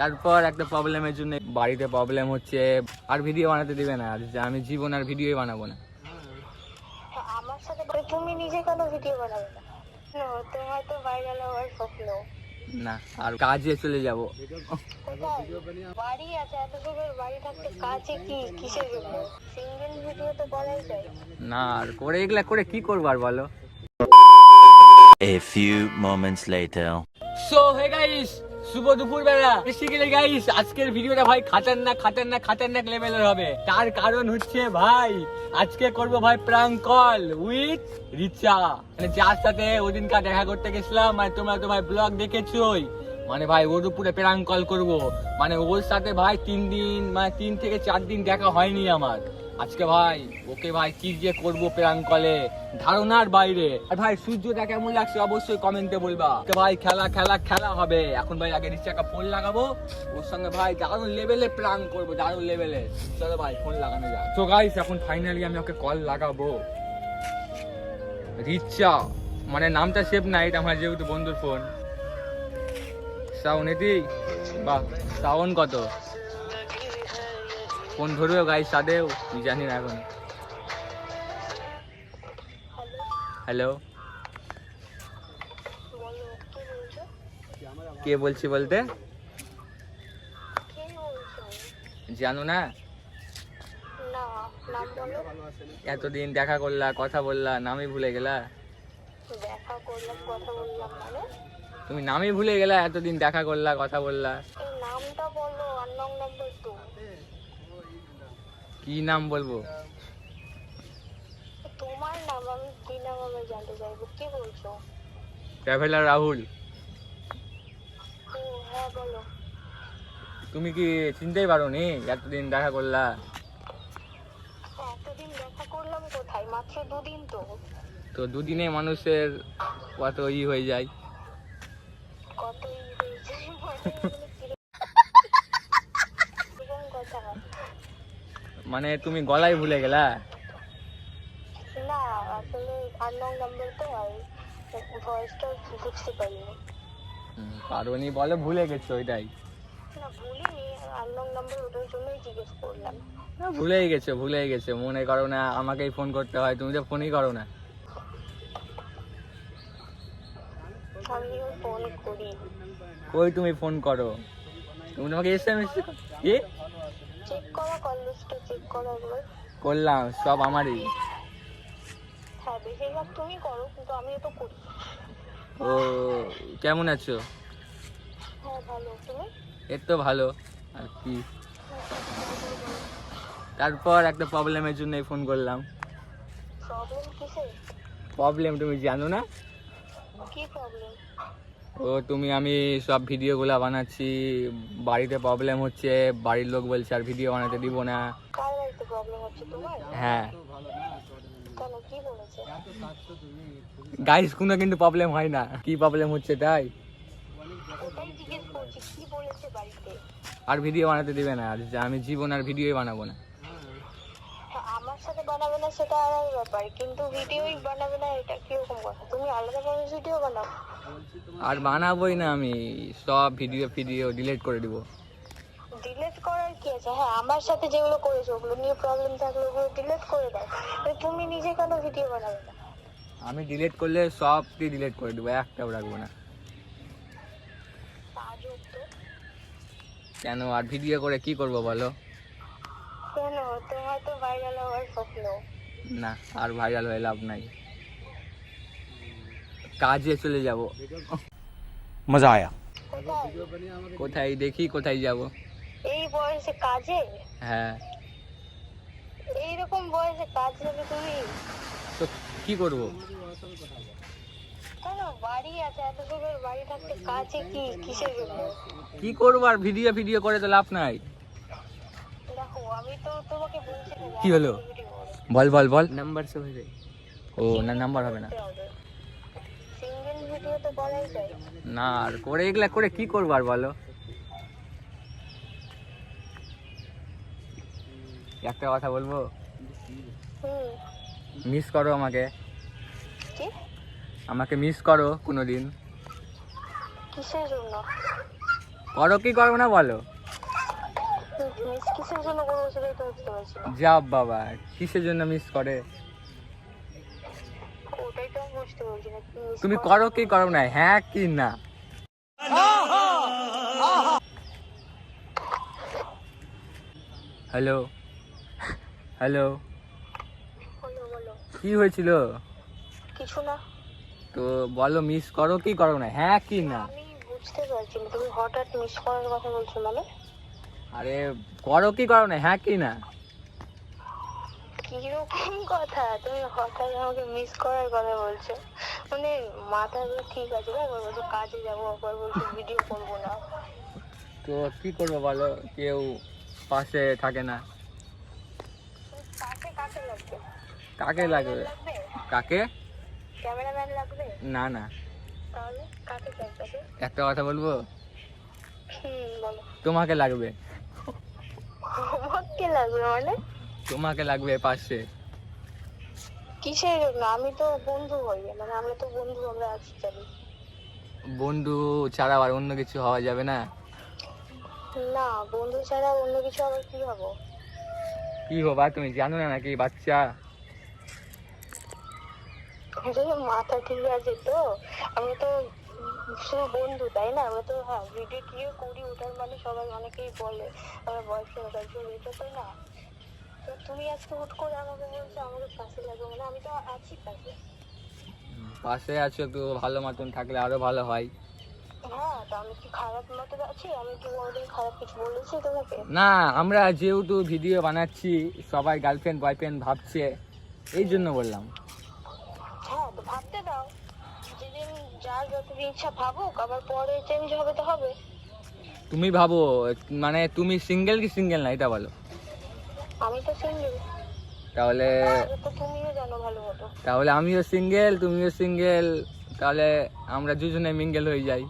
তারপর একটা প্রবলেমের জন্য বাড়িতে প্রবলেম হচ্ছে আর ভিডিও বানাতে দিবে না। আর যে আমি জীবন আর ভিডিওই বানাবো না। আমার সাথে তুমি নিজে কেন ভিডিও বানাবে না? তোমার তো ভাইরাল হওয়ার স্বপ্ন। না আর কাজে চলে যাব। বাড়ি আছে এত সুন্দর বাড়ি থাকতে কাজে কি কিসের জন্য? সিঙ্গেল ভিডিও তো বলাই যায়। না আর করে এগুলা করে কি করব আর বলো? A few moments later. So hey guys শুভ দুপুর বেলা বেসিক্যালি গাইস আজকের ভিডিওটা ভাই খাতারনাক খাতারনাক খাতারনাক লেভেলের হবে। তার কারণ হচ্ছে ভাই, আজকে করব ভাই প্রাঙ্ক কল উইথ রিচা। মানে যার সাথে ওদিনকার দেখা করতে গেছিলাম মানে তোমরা তো ভাই ব্লগ দেখেছোই। মানে ভাই ওর উপরে প্রাঙ্ক কল করব। মানে ওর সাথে ভাই তিন দিন মানে তিন থেকে চার দিন দেখা হয়নি আমার। আজকে ভাই, ওকে ভাই কি যে করব প্রাঙ্ক কলে ধারণার বাইরে। আর ভাই, সূর্যটা কেমন লাগছে অবশ্যই কমেন্টে বলবা। ভাই, খেলা খেলা খেলা হবে। এখন ভাই আগে রিচাকা ফোন লাগাবো। ওর সঙ্গে ভাই দারুণ লেভেলে প্রাঙ্ক করব, দারুণ লেভেলে চলো ভাই ফোন লাগানো যাক। তো গাইস এখন ফাইনালি আমি ওকে কল লাগাবো। রিচা মানে নামটা সেভ নাই এটা আমার যেহেতু বন্ধুর ফোন সাউন এটি বাহ সাউন কত? ফোন ধরবে গাইস সাদেও তুই জানি না এখন। হ্যালো কি বলছো কে বলতে? জানো না? এতদিন দেখা করলা, কথা বললা, নামই ভুলে গেলা? তুমি নামই ভুলে গেলা, এতদিন দেখা করলা, কথা বললা? নামটা কি নাম বলব? তোমার নাম আমি কি নাম আমি জানতে চাইব কি বলছো? ট্রাভেলার রাহুল। হ্যাঁ বলো। তুমি কি চিনতেই পারো নি এতদিন দেখা করলা? এতদিন দেখা করলাম কোথায়? মাত্র দুদিন তো। তো দুদিনে মানুষের কত ই হয়ে যায়। কত ই হয়েছে কীরকম মানে তুমি গলায় ভুলে গেলা? না আসলে আননং নাম্বার তো আর ভয়েসটা বুঝতে পারিনি। হুম, পারোনি ভুলে গেছো ওইটাই। না ভুলিনি আননং নাম্বার ওটার জন্যই জিজ্ঞেস করলাম। না, ভুলেই গেছো ভুলেই গেছো মনে করো না আমাকেই ফোন করতে হয় তুমি তো ফোনই করো না। ফোন করি। কই তুমি ফোন করো? তুমি তোমাকে এস এম এস কি চেক করা কল লিস্টটা চেক করা একবার করলাম সব আমারই। হ্যাঁ বেশিরভাগ তুমি করো কিন্তু আমিও তো করি। ও কেমন আছো? হ্যাঁ ভালো। তুমি? এর তো ভালো আর কি। তারপর একটা প্রবলেমের জন্যই ফোন করলাম। প্রবলেম তুমি জানো না? কি প্রবলেম ও তুমি আমি সব ভিডিওগুলো বানাচ্ছি। বাড়িতে প্রবলেম হচ্ছে বাড়ির লোক বলছে আর ভিডিও বানাতে দিব না। হ্যাঁ। গাইস কোনো কিন্তু প্রবলেম হয় না। কি প্রবলেম হচ্ছে তাই? আর ভিডিও বানাতে দিবে না। আর যে আমি জীবন আর ভিডিওই বানাবো না। আমার সাথে বানাবে না সেটা আলাদা ব্যাপার কিন্তু ভিডিওই বানাবে না এটা কীরকম কথা? তুমি আলাদা ভিডিও বানাও। আর বানাবোই না আমি সব ভিডিও ভিডিও ডিলিট করে দিব। ডিলিট করার কি আছে? হ্যাঁ আমার সাথে যেগুলো করেছ ওগুলো নিয়ে প্রবলেম থাকলে ওগুলো ডিলিট করে দাও। তুমি নিজে কেন ভিডিও বানাবে না। আমি ডিলিট করলে সবটি ডিলিট করে দেবো একটাও রাখব না। কেন? আর ভিডিও করে কি করব বলো? কেন? তোমার তো ভাইরাল হওয়ার স্বপ্ন। না আর ভাইরাল হয়ে লাভ নাই। কাজে চলে যাব। মজা আয়া। কোথায় দেখি কোথায় যাব? এই বয়সে কাজে? হ্যাঁ। এইরকম বয়সে কাজ যাবে তুমি? তো কি করব? কি করব আর ভিডিও ভিডিও করে তো লাভ নাই। কি হলো? বল বল বল। নাম্বার ও না নাম্বার হবে না। ভিডিও তো বলাই যায়। না আর করে এগুলা করে কি করব আর বলো? একটা কথা বলব? মিস করো আমাকে। আমাকে মিস করো কোনোদিন। কিসের জন্য? করো কি করো না বলো? যা বাবা কিসের জন্য মিস করে? বুঝতে পারছি না তুমি করো কি করো না হ্যাঁ কি না? হ্যালো হ্যালো কি হয়েছিল? কিছু না। তো বলো মিস করো কি করো না হ্যাঁ কি না? আমি বুঝতে পারছি না তুমি হঠাৎ মিস করার কথা বলছো মানে? আরে করো কি করো না হ্যাঁ কি না? কীরকম কথা? তুমি হঠাৎ আমাকে মিস করার কথা বলছো। মানে মাথাগুলো ঠিক আছে একবার বলছো কাজে যাব একবার বলছো ভিডিও করব না। তো কি করব বলো? কেউ পাশে থাকে না। কাকে লাগবে? কাকে লাগবে? ক্যামেরাম্যান না না। তাহলে কাকে চাই একটা কথা বলব? বলো। তোমাকে লাগবে। আমাকে লাগবে মানে? তোমাকে লাগবে পাশে। কিসের জন্য? আমি তো বন্ধু হই মানে আমরা তো বন্ধু আমরা আছি জানি বন্ধু ছাড়া আর অন্য কিছু হওয়া যাবে না? না বন্ধু ছাড়া অন্য কিছু আবার কি হব? কি হবা তুমি জানো না নাকি বাচ্চা? মাথা ঠিক আছে তো? আমরা তো শুধু বন্ধু তাই না? আমরা তো হ্যাঁ ভিডিও টিডিও করি ওটার মানে সবাই অনেকেই বলে আমার বয়ফ্রেন্ড গার্লফ্রেন্ড এটা তো না। তো তুমি আজকে হুট করে আমাকে বলছো আমাকে পাশে লাগবে মানে আমি তো আছি পাশে। পাশে আছো একটু ভালো মতন থাকলে আরও ভালো হয়। হ্যাঁ না আমরা যেহেতু ভিডিও বানাচ্ছি সবাই গার্লফ্রেন্ড বয়ফ্রেন্ড ভাবছে এই জন্য বললাম। হ্যাঁ ভাবতে দাও। যেদিন যার যতদিন ইচ্ছা ভাবুক আবার পরে চেঞ্জ হবে তো হবে। তুমি ভাবো মানে তুমি সিঙ্গেল কি সিঙ্গেল না এটা বলো। আমি তো সিঙ্গেল তাহলে তুমিও জানো ভালো মতো। তাহলে আমিও সিঙ্গেল তুমিও সিঙ্গেল তাহলে আমরা দুজনে মিঙ্গেল হয়ে যাই।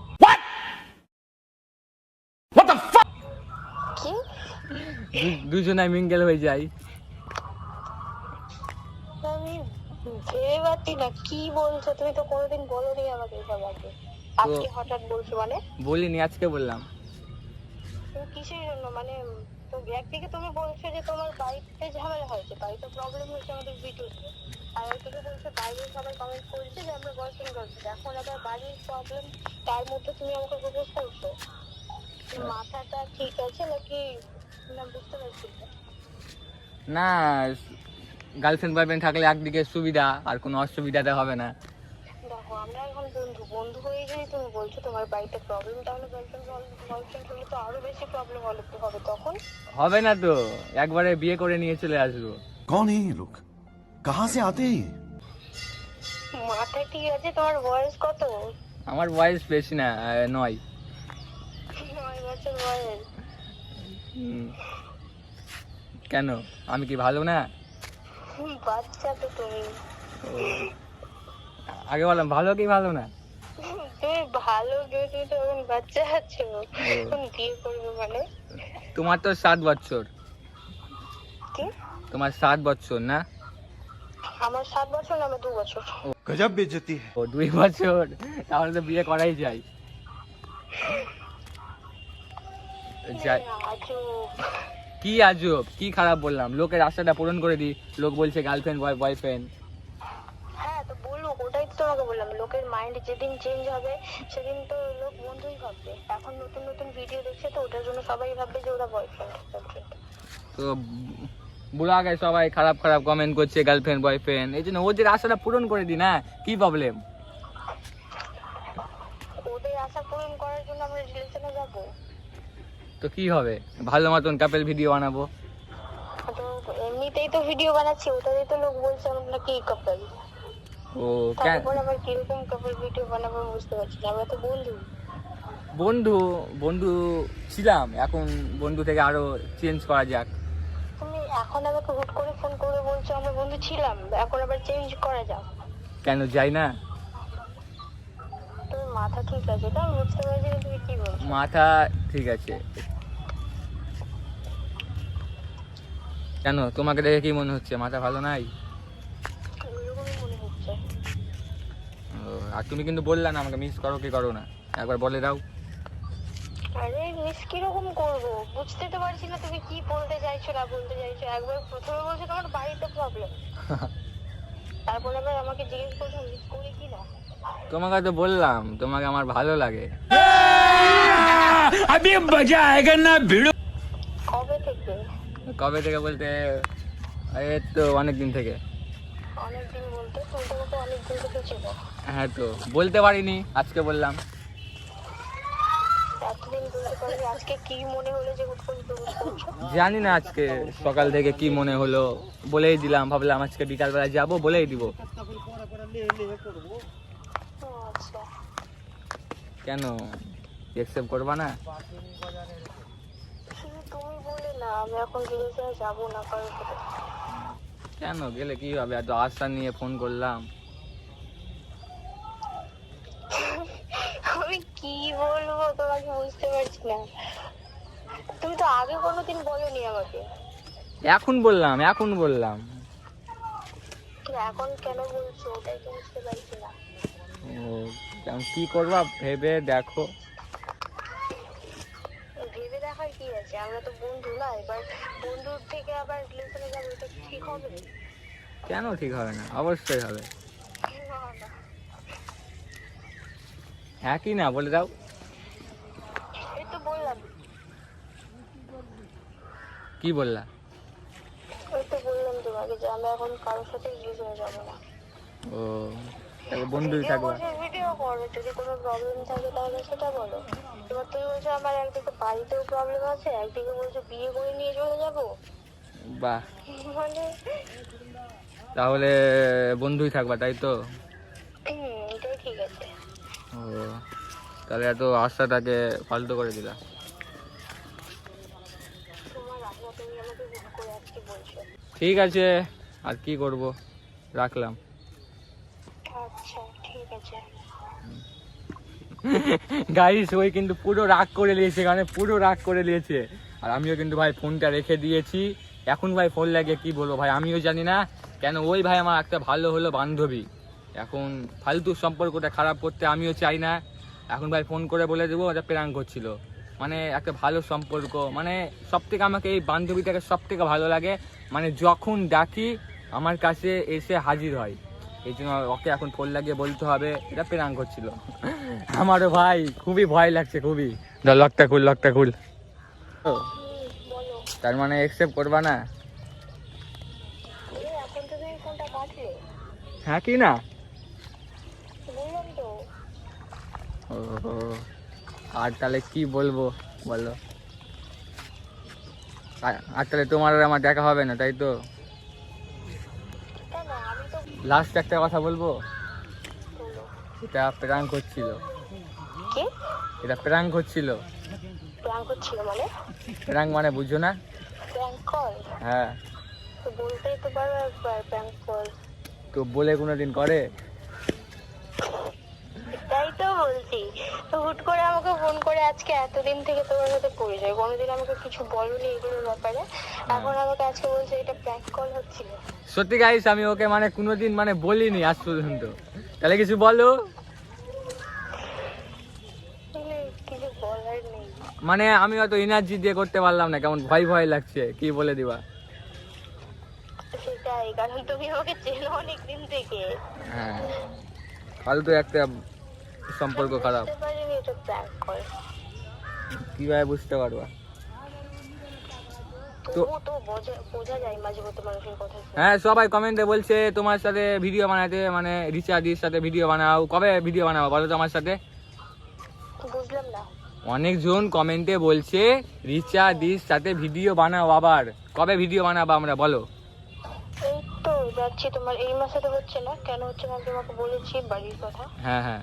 দুজনে মিঙ্গেল হয়ে যাই। আমি ভেবে পাচ্ছি না কি বলছো? তুমি তো কোনোদিন বলোনি আমাকে এসব আগে। আজকে হঠাৎ বলছো মানে? বলিনি আজকে বললাম। তুমি কিসের জন্য? মানে তো একদিকে তুমি বলছো যে তোমার বাড়িতে ঝামেলা হয়েছে, বাড়িতে প্রবলেম হয়েছে আমাদের ভিডিওতে আর একদিকে বলছো বাইরে সবাই কমেন্ট করেছে যে আমরা বয়ফ্রেন্ড করছি। এখন আবার বাড়ির প্রবলেম তার মধ্যে তুমি আমাকে প্রপোজ করছ। মাথাটা ঠিক আছে নাকি না বুঝতে পারছি না? গার্লফ্রেন্ড বয়ফ্রেন্ড থাকলে একদিকে সুবিধা, আর কোনো অসুবিধাতে হবে না। দেখো আমরা এখন বন্ধু বন্ধু হয়ে যদি তুমি বলছো তোমার বাড়িতে প্রবলেম তাহলে গার্লফ্রেন্ড গার্লফ্রেন্ড হলে তো আরও বেশি প্রবলেম হবে তখন? হবে না তো একবারে বিয়ে করে নিয়ে চলে আসব। কোন এই লোক? কাহা সে আতে মাথা ঠিক আছে তোমার বয়স কত? আমার বয়স বেশি না নয়। নয় বছর বয়স। কেন? আমি কি ভালো না? বাচ্চা তো তুমি। আগে বললাম ভালো কি ভালো না? তোমার তো সাত বছর। তোমার সাত বছর না? আমার সাত বছর দুই বছর। তাহলে তো বিয়ে করাই যায়। যাই। কি আজব? কি খারাপ বললাম? লোকের রাস্তাটা পূরণ করে দিই। লোক বলছে গার্লফ্রেন্ড বয় বয়ফ্রেন্ড তোমাকে বললাম। লোকের মাইন্ড যেদিন চেঞ্জ হবে সেদিন তো লোক বন্ধুই ভাববে। এখন নতুন নতুন ভিডিও দেখছে তো ওটার জন্য সবাই ভাববে যে ওরা বয়ফ্রেন্ড তো বুড়া আগে সবাই খারাপ খারাপ কমেন্ট করছে গার্লফ্রেন্ড বয়ফ্রেন্ড এই জন্য ওদের আশাটা পূরণ করে দিই না কি প্রবলেম ওদের আশা পূরণ করার জন্য আমরা রিলেশনে যাব। তো কি হবে? ভালো মতন কাপেল ভিডিও বানাবো। তো এমনিতেই তো ভিডিও বানাচ্ছি ওটাতেই তো লোক বলছে আমরা কি কাপল ও কেন? তারপর আবার কীরকম কাপল ভিডিও বানাবো বুঝতে পারছি না আমরা তো বন্ধু। বন্ধু বন্ধু ছিলাম এখন বন্ধু থেকে আরও চেঞ্জ করা যাক। তুমি এখন আমাকে হুট করে ফোন করে বলছো আমরা বন্ধু ছিলাম এখন আবার চেঞ্জ করা যাক। কেন যাই না? তুমি মাথা ঠিক আছে তো? আমি বুঝতে পারছি না তুমি কি বলছো। মাথা ঠিক আছে। কেন? তোমাকে দেখে কি মনে হচ্ছে? মাথা ভালো নাই এরকমই মনে হচ্ছে ও, আর তুমি কিন্তু বললে না আমাকে মিস করো কি করো না। একবার বলে দাও। আরে মিস কীরকম করব? বুঝতে তো পারছি না তুমি কি বলতে চাইছো না বলতে চাইছো। একবার প্রথমে বলছো তোমার বাড়িতে প্রবলেম তারপর আবার আমাকে জিজ্ঞেস করছ মিস করি কি না? তোমাকে তো বললাম তোমাকে আমার ভালো লাগে। না আমি ভিড়ো। কবে থেকে? কবে থেকে বলতে এই তো অনেক দিন থেকে। অনেকদিন বলতে তুমি তোমাকে অনেকদিন থেকে ছিল হ্যাঁ তো বলতে পারিনি আজকে বললাম। জানি না আজকে সকাল থেকে কি মনে হলো বলেই দিলাম ভাবলাম আজকে বিকালবেলা যাব বলেই দিব। আচ্ছা। কেন? অ্যাকসেপ্ট করবা না? তুমি বলে না আমি এখন যাব না কেন? গেলে কি হবে? এত আশা নিয়ে ফোন করলাম। আমি কি বলব? তোমাকে বুঝতে পারছি না। তুমি তো আগে কোনোদিন বলোনি আমাকে। এখন বললাম এখন বললাম। এখন কেন বলছো? ওটাই তো বুঝতে পারছি না। ও কি করবা? ভেবে দেখো ভেবে আছে আমরা তো বন্ধু না এবার বন্ধুর থেকে আবার রিলেশনে যাব এটা কি ঠিক হবে কেন ঠিক হবে না? অবশ্যই হবে। হ্যাঁ কি না। বলে দাও। এই তো বললাম। কি বললা? ওই তো বললাম তোমাকে যে আমি এখন কারোর সাথে রিলেশনে যাব না। ও তাহলে বন্ধুই থাকবা। ভিডিও করো যদি কোনো প্রবলেম থাকে তাহলে সেটা বলো। বলছো আমার একদিকে বাড়িতেও প্রবলেম আছে একদিকে বলছো বিয়ে করে নিয়ে চলে যাব। বাহ। মানে তাহলে বন্ধুই থাকবা তাই তো? এটাই ঠিক আছে। ও তাহলে এত আশাটাকে ফালতু করে দিলা। ঠিক আছে আর কি করব? রাখলাম। আচ্ছা ঠিক আছে। গাইস, ওই কিন্তু পুরো রাগ করে নিয়েছে মানে পুরো রাগ করে নিয়েছে। আর আমিও কিন্তু ভাই ফোনটা রেখে দিয়েছি। এখন ভাই ফোন লাগে, কি বলব ভাই, আমিও জানি না কেন ওই ভাই আমার একটা ভালো হলো বান্ধবী। এখন ফালতু সম্পর্কটা খারাপ করতে আমিও চাই না। এখন ভাই ফোন করে বলে দেবো, ওটা প্রেরাং করছিল। মানে একটা ভালো সম্পর্ক মানে সব থেকে আমাকে এই বান্ধবীটাকে সব থেকে ভালো লাগে। মানে যখন ডাকি, আমার কাছে এসে হাজির হয়। এই জন্য ওকে এখন ফোন লাগিয়ে বলতে হবে, এটা প্রেরাং করছিল আমারও ভাই, খুবই ভয় লাগছে, খুবই। লকটা খুল লকটা খুল। তার মানে অ্যাকসেপ্ট করবা না? হ্যাঁ কি না? আর তাহলে কি বলব, বলো। আর- তাহলে তোমার আর আমার দেখা হবে না, তাই তো? লাস্ট একটা কথা বলব? এটা প্রাঙ্ক হচ্ছিল। কি? এটা প্রাঙ্ক হচ্ছিল। প্র্যাঙ্ক হচ্ছিল মানে? প্রাঙ্ক মানে বুঝো না? প্র্যাঙ্ক কল হ্যাঁ। তো বলতেই তো পারো একবার প্র্যাঙ্ক কল তো বলে কোনো দিন করে? বলছি। তো হুট করে আমাকে ফোন করে আজকে এতদিন থেকে তোমার সাথে পরিচয়। কোনোদিন আমাকে কিছু বলনি এগুলোর ব্যাপারে। এখন আমাকে আজকে বলছে এটা প্র্যাঙ্ক কল হচ্ছিল। সত্যি গাইস আমি ওকে মানে কোনোদিন মানে বলিনি আজ পর্যন্ত। তাহলে কিছু বলো? মানে মানে আমি হয়তো এনার্জি দিয়ে করতে পারলাম না কেমন ভয় ভয় লাগছে কি বলে দিবা? সেটাই কারণ তুমি আমাকে চেনো অনেক দিন থেকে। হ্যাঁ। ফালতু একটা সম্পর্ক খারাপ। কীভাবে বুঝতে পারবা। হ্যাঁ সবাই কমেন্টে বলছে তোমার সাথে ভিডিও বানাতে মানে রিচার্জির সাথে ভিডিও বানাও। কবে ভিডিও বানাবো? বলো তো আমার সাথে। বুঝলাম না। অনেকজন কমেন্টে বলছে রিচার্জির সাথে ভিডিও বানাও আবার। কবে ভিডিও বানাবো আমরা বলো? এই তো যাচ্ছি তোমার এই মাসে তো হচ্ছে না কেন হচ্ছে না তোমাকে বলেছি বাড়ির কথা। হ্যাঁ হ্যাঁ।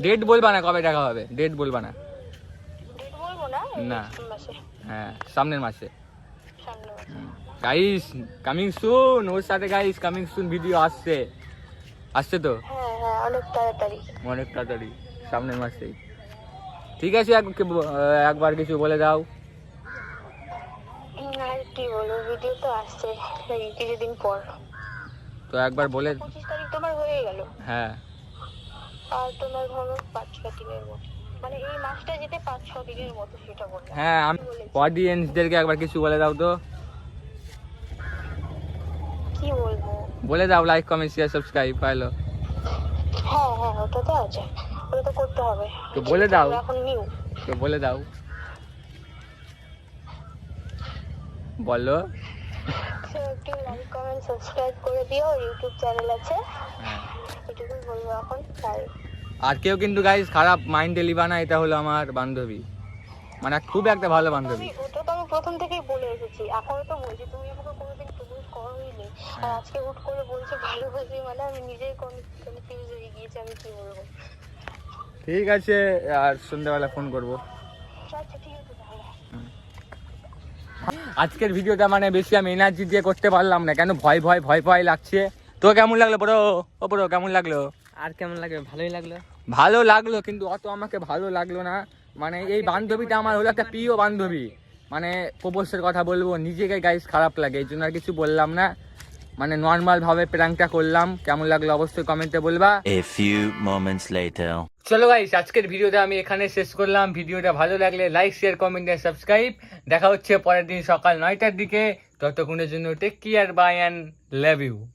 ডেট বলবা না কবে দেখা হবে? ডেট বলবা না। না হ্যাঁ সামনের মাসে। গাইস কামিং সুন ওর সাথে গাইস কামিং সুন ভিডিও আসছে। আসছে তো? হ্যাঁ হ্যাঁ অনেক তাড়াতাড়ি। অনেক তাড়াতাড়ি সামনের মাসেই। ঠিক আছে এক- একবার কিছু বলে দাও। আর কি বলব ভিডিও তো আসছে কিছুদিন পর। তো একবার বলে পঁচিশ তারিখ তোমার হয়ে গেল। হ্যাঁ। আর তোমার ধরো পাঁচ ছ দিনের মতো। মানে এই মাসটা যেতে পাঁচ ছ দিনের মতো সেটা বললাম হ্যাঁ আমি অডিয়েন্সদেরকে একবার কিছু বলে দাও তো। কি বলব? বলে দাও লাইক কমেন্ট শেয়ার সাবস্ক্রাইব পাইলো। হ্যাঁ হ্যাঁ ওটা তো আছে। ওটা তো করতে হবে। তো বলে দাও। এখন নিউ তো বলে দাও। বলো। সে একটু লাইক কমেন্ট সাবস্ক্রাইব করে দিও। ইউটিউব চ্যানেল আছে। হ্যাঁ। এটুকুই বলব এখন। তাই আর কেউ কিন্তু গাইজ খারাপ মাইন্ডে লিবা না এটা হলো আমার বান্ধবী। মানে খুব একটা ভালো বান্ধবী। ওটা তো আমি প্রথম থেকেই বলে এসেছি। এখনও তো বলছি তুমি আমাকে কোনোদিন প্রপোজ করোই নি আর আজকে হুট করে বলছো ভালোবাসি মানে আমি নিজেই কনফিউজ হয়ে গিয়েছি আমি কি বলব? ঠিক আছে আর সন্ধ্যাবেলা ফোন করব। আচ্ছা আজকের ভিডিওটা মানে বেশি আমি এনার্জি দিয়ে করতে পারলাম না। কেন? ভয় ভয় ভয় ভয় লাগছে। তো কেমন লাগল বড় ও বড় কেমন লাগল? আর কেমন লাগল? ভালোই লাগল। ভালো লাগল কিন্তু অত আমাকে ভালো লাগল না। মানে এই বান্ধবীটা আমার হলো একটা প্রিয় বান্ধবী। মানে কোপসের কথা বলব নিজেকে গাইস খারাপ লাগে এই জন্য আর কিছু বললাম না। মানে নর্মাল ভাবে প্র্যাঙ্কটা করলাম। কেমন লাগল অবশ্যই কমেন্টে বলবা। এ ফিউ মোমেন্টস লেটার চলো গাইস আজকের ভিডিওটা আমি এখানে শেষ করলাম। ভিডিওটা ভালো লাগলে like share comment and subscribe দেখা হচ্ছে পরের দিন সকাল নয়টার দিকে। ততক্ষণের জন্য take care bye and love you